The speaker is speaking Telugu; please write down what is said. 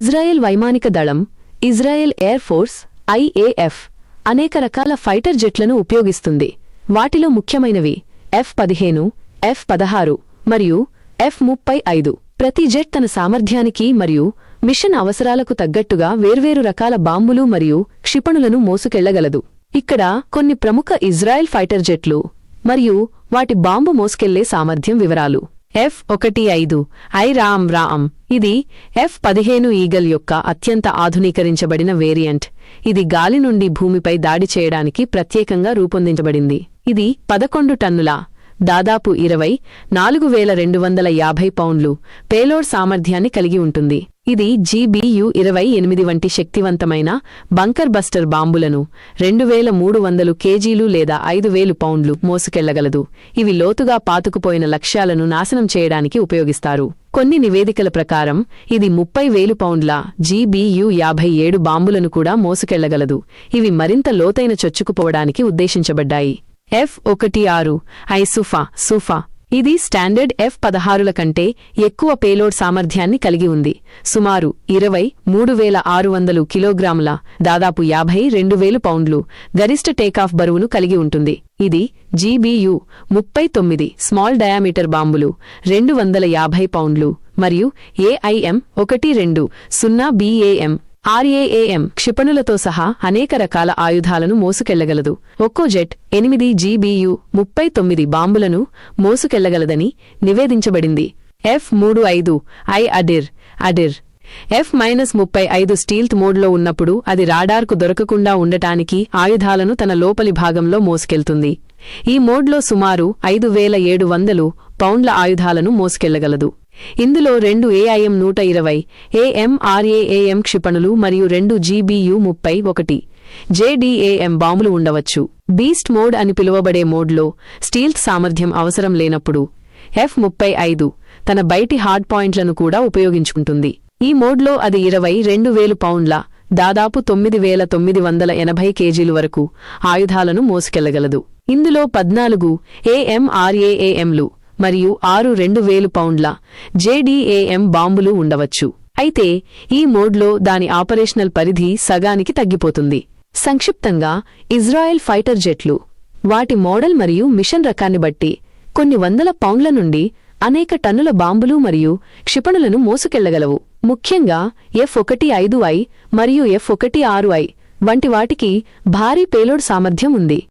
ఇజ్రాయెల్ వైమానిక దళం ఇజ్రాయెల్ ఎయిర్ ఫోర్స్ ఐఏఎఫ్ అనేక రకాల ఫైటర్ జెట్లను ఉపయోగిస్తుంది. వాటిలో ముఖ్యమైనవి ఎఫ్ పదిహేను ఎఫ్ పదహారు మరియు ఎఫ్ ముప్పై ఐదు. ప్రతి జెట్ తన సామర్థ్యానికి మరియు మిషన్ అవసరాలకు తగ్గట్టుగా వేర్వేరు రకాల బాంబులు మరియు క్షిపణులను మోసుకెళ్ళగలదు. ఇక్కడ కొన్ని ప్రముఖ ఇజ్రాయెల్ ఫైటర్ జెట్లు మరియు వాటి బాంబు మోసుకెళ్ళే సామర్థ్యం వివరాలు. ఎఫ్ ఒకటి ఐదు. I Raam Raam. ఇది ఎఫ్ పదిహేను ఈగల్ యొక్క అత్యంత ఆధునీకరించబడిన వేరియంట్. ఇది గాలి నుండి భూమిపై దాడి చేయడానికి ప్రత్యేకంగా రూపొందించబడింది. ఇది పదకొండు టన్నుల దాదాపు ఇరవై నాలుగు వేల రెండు వందల యాభై పౌండ్లు పేలోడ్ సామర్థ్యాన్ని కలిగి ఉంటుంది. ఇది జీబీయు ఇరవై ఎనిమిది వంటి శక్తివంతమైన బంకర్ బస్టర్ బాంబులను రెండు వేల మూడు వందలు కేజీలు లేదా ఐదు వేలు పౌండ్లు మోసుకెళ్ళగలదు. ఇవి లోతుగా పాతుకుపోయిన లక్ష్యాలను నాశనం చేయడానికి ఉపయోగిస్తారు. కొన్ని నివేదికల ప్రకారం ఇది ముప్పై వేలు పౌండ్ల జీబీయు యాభై ఏడు బాంబులను కూడా మోసుకెళ్ళగలదు. ఇవి మరింత లోతైన చొచ్చుకుపోవడానికి ఉద్దేశించబడ్డాయి. ఎఫ్ ఒకటి ఆరు. I Sufa Sufa. ఇది స్టాండర్డ్ ఎఫ్ పదహారుల కంటే ఎక్కువ పేలోడ్ సామర్థ్యాన్ని కలిగి ఉంది. సుమారు ఇరవై మూడు వేల ఆరు వందలు కిలోగ్రాముల దాదాపు యాభై రెండు వేలు పౌండ్లు గరిష్ట టేకాఫ్ బరువును కలిగి ఉంటుంది. ఇది జీబీయు ముప్పై తొమ్మిది స్మాల్ డయామీటర్ బాంబులు రెండు వందల యాభై పౌండ్లు మరియు ఏఐఎం ఒకటి రెండు సున్నా బీఏఎం ఆర్ఏఏఎం క్షిపణులతో సహా అనేక రకాల ఆయుధాలను మోసుకెళ్ళగలదు. ఒక్కో జెట్ ఎనిమిది జీబీయు ముప్పై తొమ్మిది బాంబులను మోసుకెళ్ళగలదని నివేదించబడింది. ఎఫ్ మూడు ఐదు I Adir Adir. F minus ముప్పై ఐదు స్టీల్త్ మోడ్లో ఉన్నప్పుడు అది రాడార్కు దొరకకుండా ఉండటానికి ఆయుధాలను తన లోపలి భాగంలో మోసుకెళ్తుంది. ఈ మోడ్లో సుమారు ఐదు వేల ఏడు వందలు పౌండ్ల ఆయుధాలను మోసుకెళ్ళగలదు. ఇందులో రెండు ఏఐఎం నూట ఇరవై ఏఎంఆర్ఏఏఎం క్షిపణులు మరియు రెండు జీబీయు ముప్పై ఒకటి. జేడీఏఎం బాంబులు ఉండవచ్చు. బీస్ట్ మోడ్ అని పిలువబడే మోడ్లో స్టీల్త్ సామర్థ్యం అవసరం లేనప్పుడు ఎఫ్ ముప్పై ఐదు తన బయటి హార్డ్ పాయింట్లను కూడా ఉపయోగించుకుంటుంది. ఈ మోడ్లో అది ఇరవై రెండు వేలు పౌండ్ల దాదాపు తొమ్మిది వేల తొమ్మిది వందల ఎనభై కేజీలు వరకు ఆయుధాలను మోసుకెళ్ళగలదు. ఇందులో పద్నాలుగు ఏఎంఆర్ఏఏఎంలు మరియు ఆరు రెండు వేలు పౌండ్ల జేడీఏఎం బాంబులు ఉండవచ్చు. అయితే ఈ మోడ్లో దాని ఆపరేషనల్ పరిధి సగానికి తగ్గిపోతుంది. సంక్షిప్తంగా ఇజ్రాయెల్ ఫైటర్ జెట్లు వాటి మోడల్ మరియు మిషన్ రకాన్ని బట్టి కొన్ని వందల పౌండ్ల నుండి అనేక టన్నుల బాంబులు మరియు క్షిపణులను మోసుకెళ్ళగలవు. ముఖ్యంగా ఎఫ్ ఒకటి ఐదు ఐ మరియు ఎఫ్ ఒకటి ఆరు ఐ వంటి వాటికి భారీ పేలోడ్ సామర్థ్యం ఉంది.